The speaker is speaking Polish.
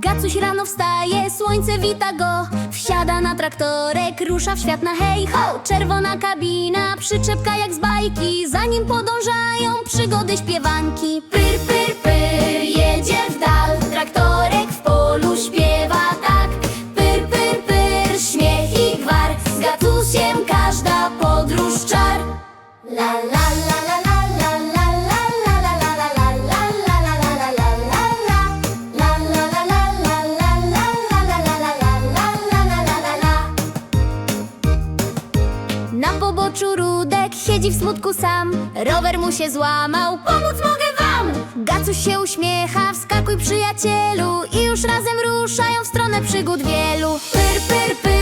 Gacuś rano wstaje, słońce wita go Wsiada na traktorek, rusza w świat na hej ho Czerwona kabina, przyczepka jak z bajki Za nim podążają przygody śpiewanki pyr, pyr, na poboczu Rudek siedzi w smutku sam. Rower mu się złamał, pomóc mogę wam! Gacuś się uśmiecha, wskakuj przyjacielu I już razem ruszają w stronę przygód wielu. Pyr, pyr, pyr